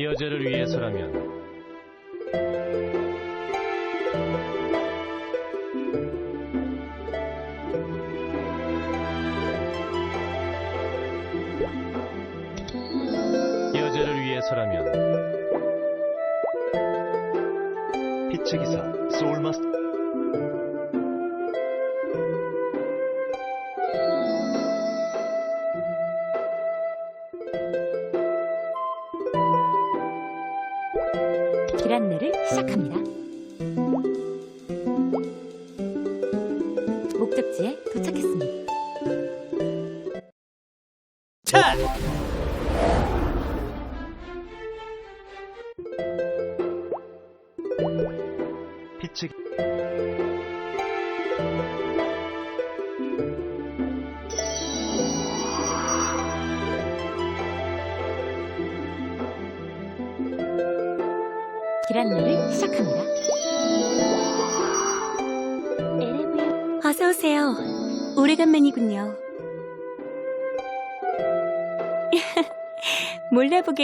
여자를 위해서라면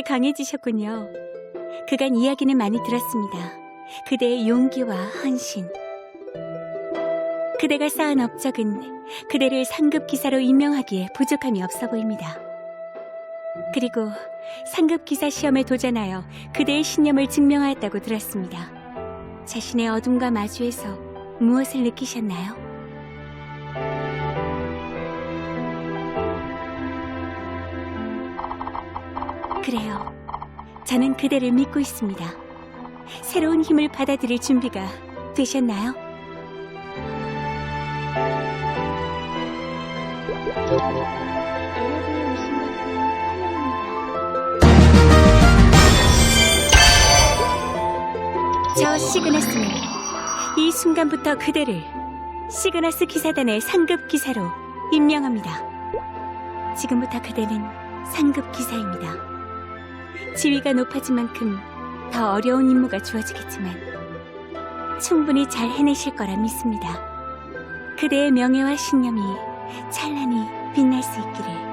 강해지셨군요. 그간 이야기는 많이 들었습니다. 그대의 용기와 헌신. 그대가 쌓은 업적은 그대를 상급 기사로 임명하기에 부족함이 없어 보입니다. 그리고 상급 기사 시험에 도전하여 그대의 신념을 증명하였다고 들었습니다. 자신의 어둠과 마주해서 무엇을 느끼셨나요? 그래요. 저는 그대를 믿고 있습니다. 새로운 힘을 받아들일 준비가 되셨나요? 여러분이 오신 것을 환영합니다. 저 시그너스는 이 순간부터 그대를 시그너스 기사단의 상급 기사로 임명합니다. 지금부터 그대는 상급 기사입니다. 지위가 높아진 만큼 더 어려운 임무가 주어지겠지만 충분히 잘 해내실 거라 믿습니다. 그대의 명예와 신념이 찬란히 빛날 수 있기를.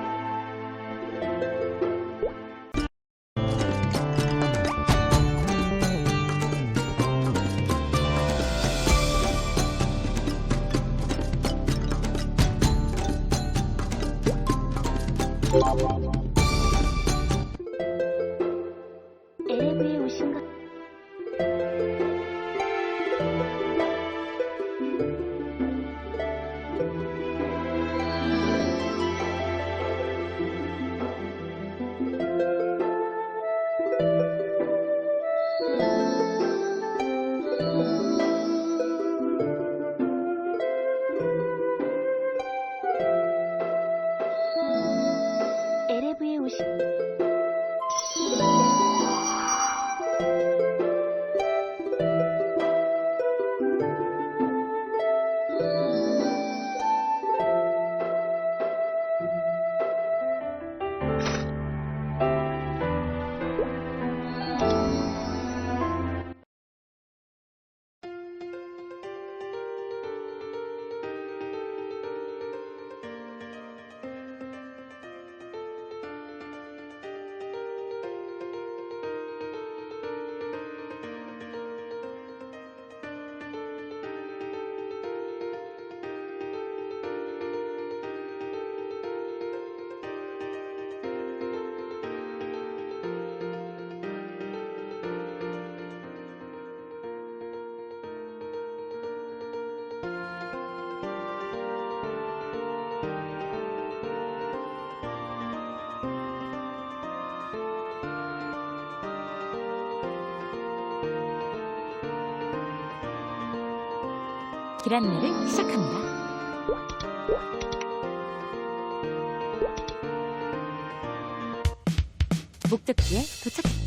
길 안내를 시작합니다. 목적지에 도착.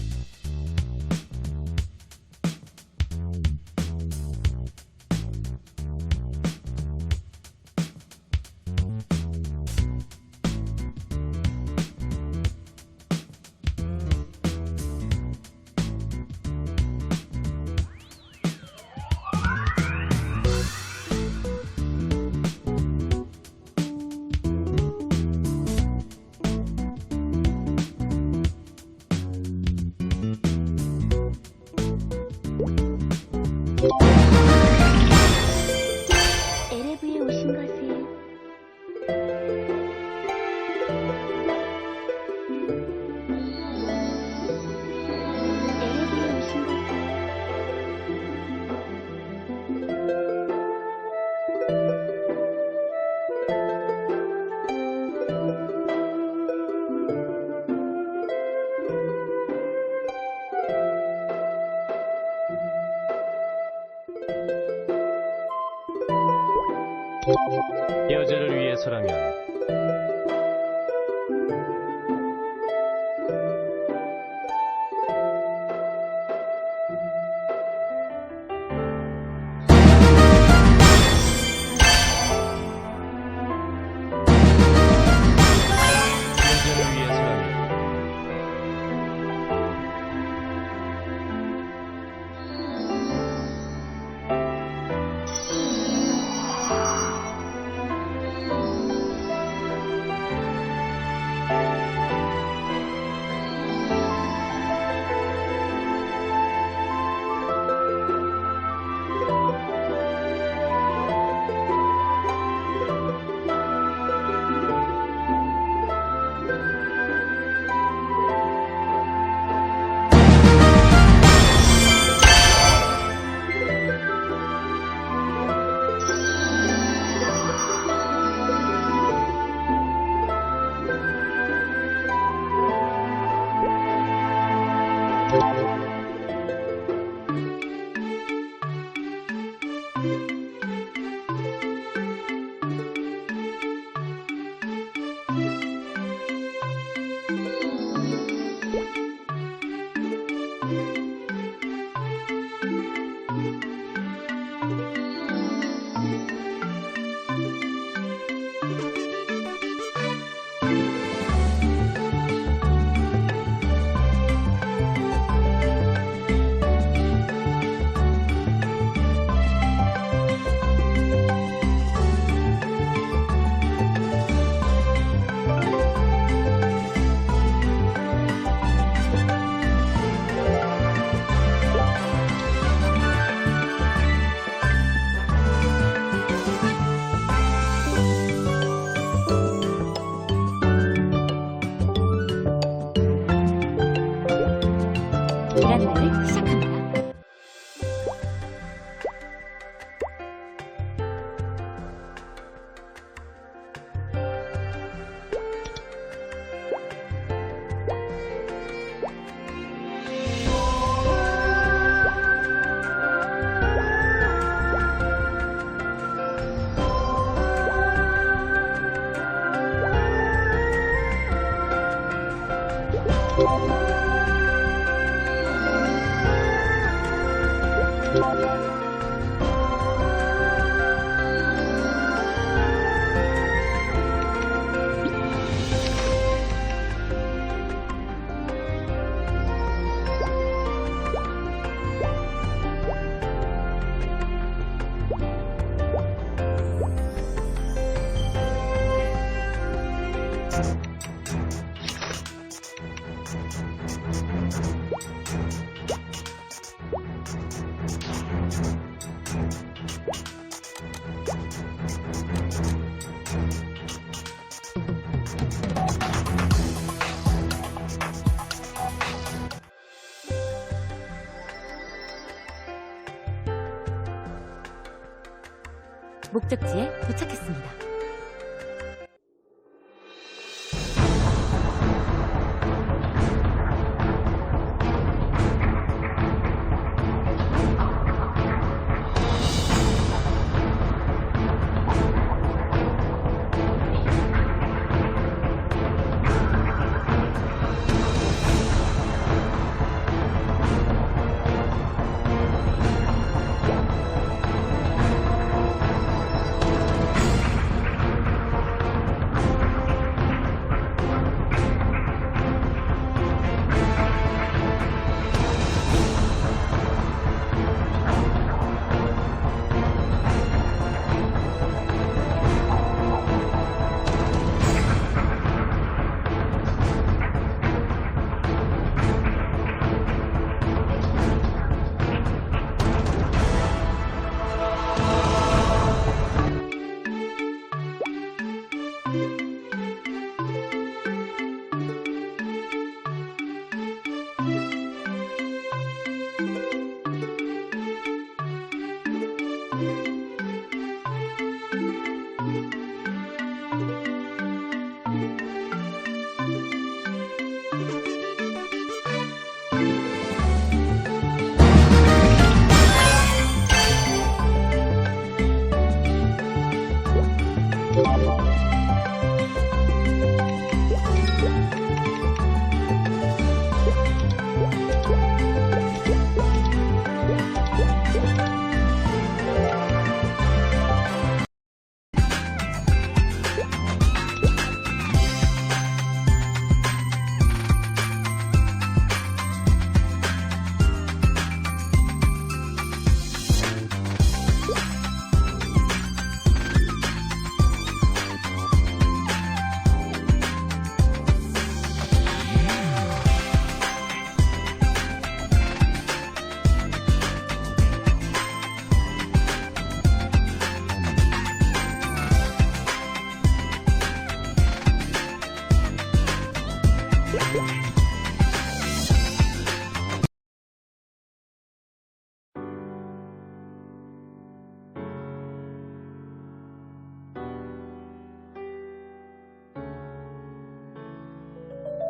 목적지에 도착했습니다.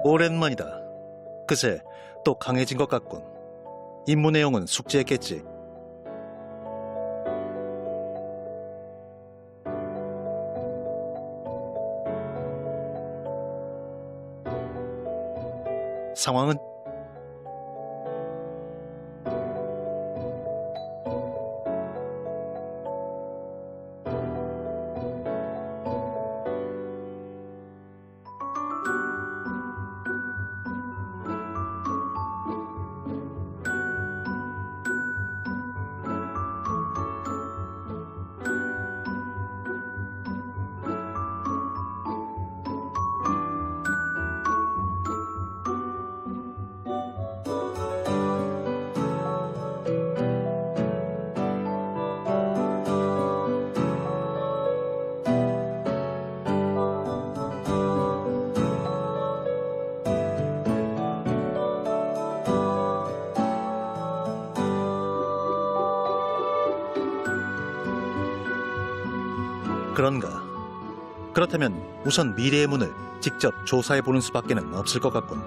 오랜만이다. 그새 또 강해진 것 같군. 임무 내용은 숙지했겠지. 상황은 그런가? 그렇다면 우선 미래의 문을 직접 조사해 보는 수밖에는 없을 것 같군.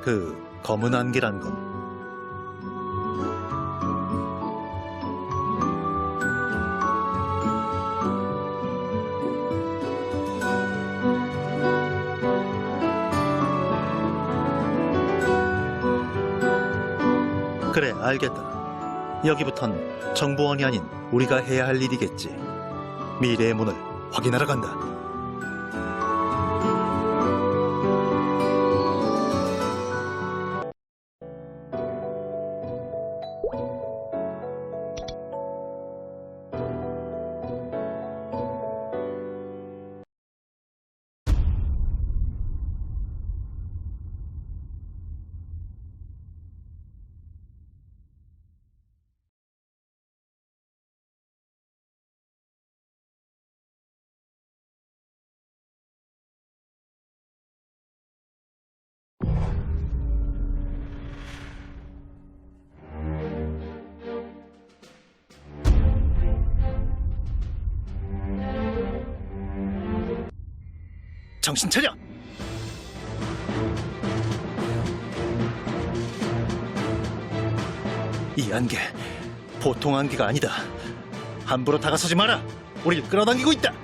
그 검은 안개란 건 그래 알겠다. 여기부턴 정보원이 아닌 우리가 해야 할 일이겠지. 미래의 문을 확인하러 간다. 정신 차려! 이 안개, 보통 안개가 아니다. 함부로 다가서지 마라. 우릴 끌어당기고 있다.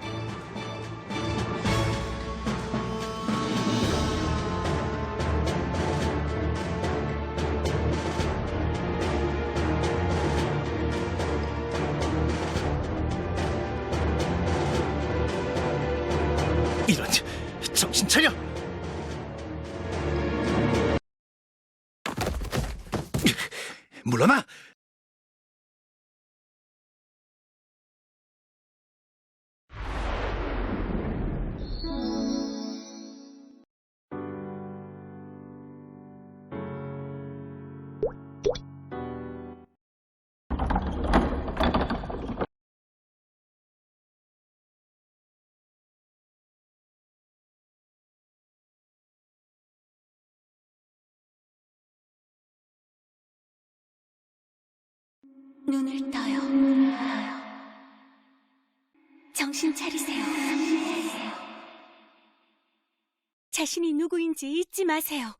눈을 떠요. 정신 차리세요. 자신이 누구인지 잊지 마세요.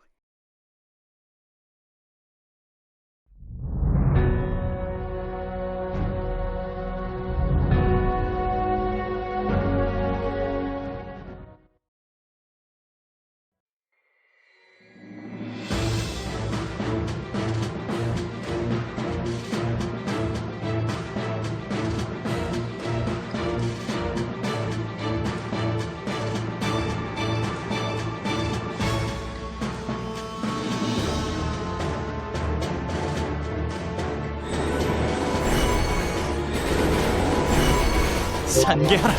산계하라.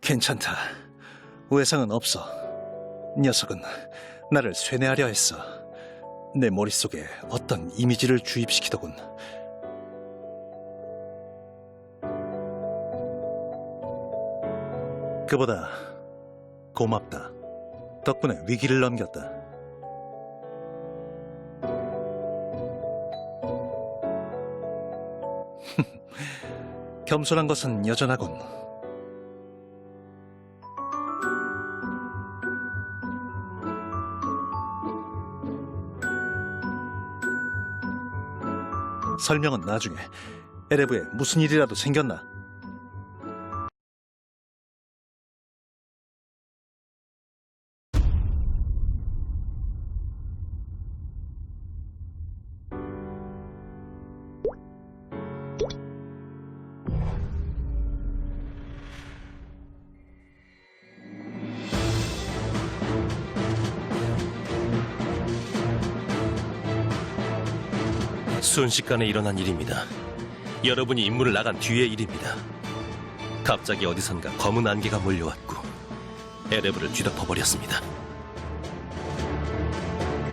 괜찮다. 외상은 없어. 녀석은 나를 쇠뇌하려 했어. 내 머릿속에 어떤 이미지를 주입시키더군. 그보다 고맙다. 덕분에 위기를 넘겼다. 겸손한 것은 여전하군. 설명은 나중에. 에레브에 무슨 일이라도 생겼나? 순식간에 일어난 일입니다. 여러분이 임무를 나간 뒤의 일입니다. 갑자기 어디선가 검은 안개가 몰려왔고 에레브를 뒤덮어 버렸습니다.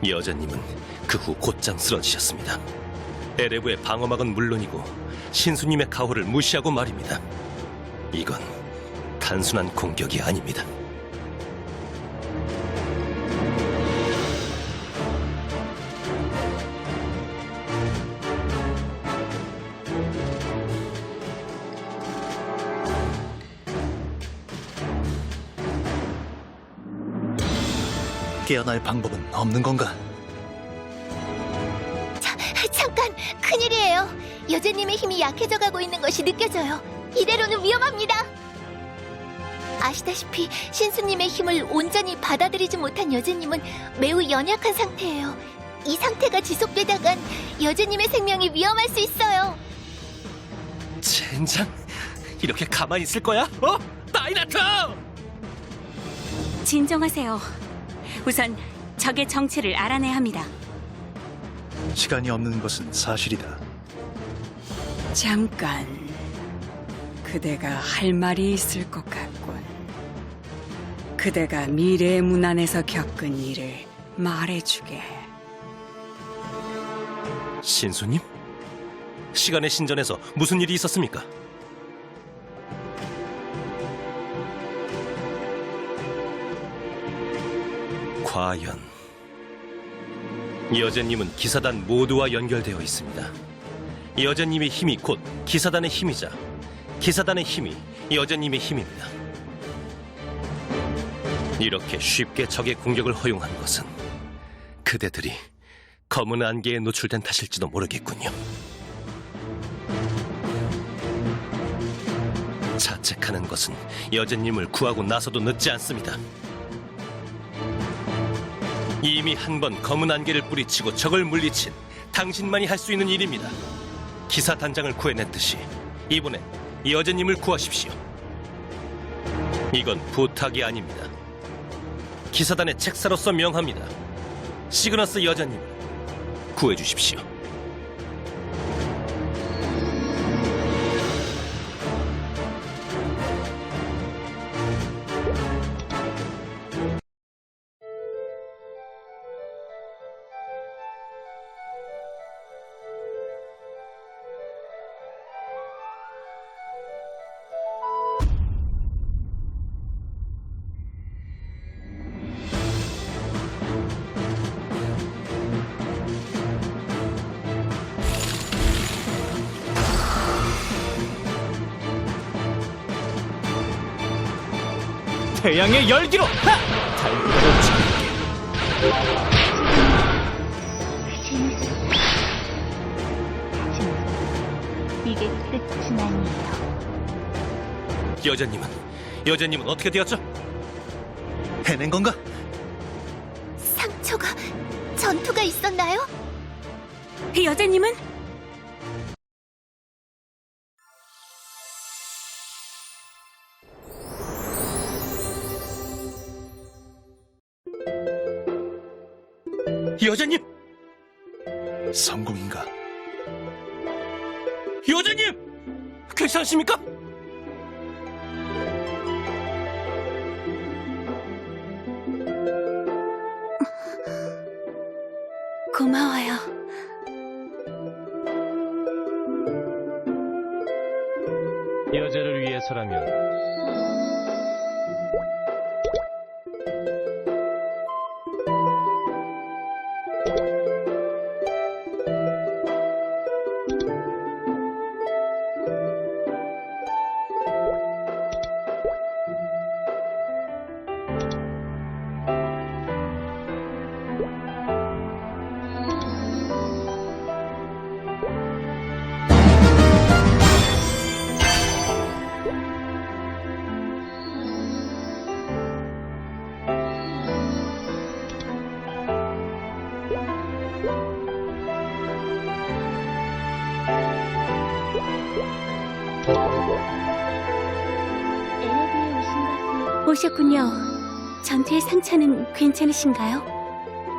여자님은 그 후 곧장 쓰러지셨습니다. 에레브의 방어막은 물론이고 신수님의 가호를 무시하고 말입니다. 이건 단순한 공격이 아닙니다. 깨어날 방법은 없는 건가? 자, 잠깐 큰일이에요. 여제님의 힘이 약해져가고 있는 것이 느껴져요. 이대로는 위험합니다. 아시다시피 신수님의 힘을 온전히 받아들이지 못한 여제님은 매우 연약한 상태예요. 이 상태가 지속되다간 여제님의 생명이 위험할 수 있어요. 젠장! 이렇게 가만히 있을 거야? 어? 다이나트! 진정하세요. 우선 적의 정체를 알아내야 합니다. 시간이 없는 것은 사실이다. 잠깐. 그대가 할 말이 있을 것 같군. 그대가 미래의 문안에서 겪은 일을 말해주게. 신수님? 시간의 신전에서 무슨 일이 있었습니까? 과연 여제님은 기사단 모두와 연결되어 있습니다. 여제님의 힘이 곧 기사단의 힘이자 기사단의 힘이 여제님의 힘입니다. 이렇게 쉽게 적의 공격을 허용한 것은 그대들이 검은 안개에 노출된 탓일지도 모르겠군요. 자책하는 것은 여제님을 구하고 나서도 늦지 않습니다. 이미 한 번 검은 안개를 뿌리치고 적을 물리친 당신만이 할 수 있는 일입니다. 기사 단장을 구해냈듯이 이번엔 여제님을 구하십시오. 이건 부탁이 아닙니다. 기사단의 책사로서 명합니다. 시그너스 여자님 구해주십시오. 태양의 열기로 하! 쳐 이게 끝은 아니에요. 여자님은 여자님은 어떻게 되었죠? 해낸 건가? 상처가 전투가 있었나요? 여자님은 여자님, 성공인가? 여자님, 괜찮으십니까? 고마워요. 여자를 위해서라면 오셨군요. 전투의 상처는 괜찮으신가요?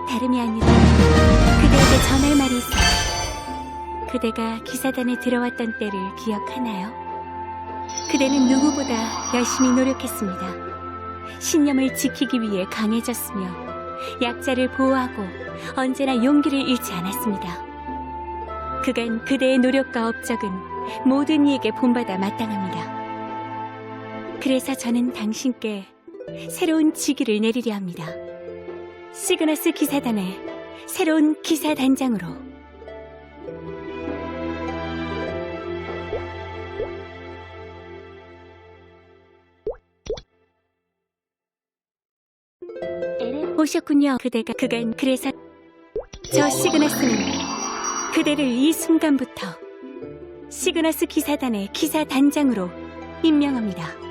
다름이 아니라 그대에게 전할 말이 있어요. 그대가 기사단에 들어왔던 때를 기억하나요? 그대는 누구보다 열심히 노력했습니다. 신념을 지키기 위해 강해졌으며 약자를 보호하고 언제나 용기를 잃지 않았습니다. 그간 그대의 노력과 업적은 모든 이에게 본받아 마땅합니다. 그래서 저는 당신께 새로운 직위를 내리려 합니다. 시그너스 기사단의 새로운 기사 단장으로. 오셨군요. 그대가 그간 그래서 저 시그너스는 그대를 이 순간부터 시그너스 기사단의 기사 단장으로 임명합니다.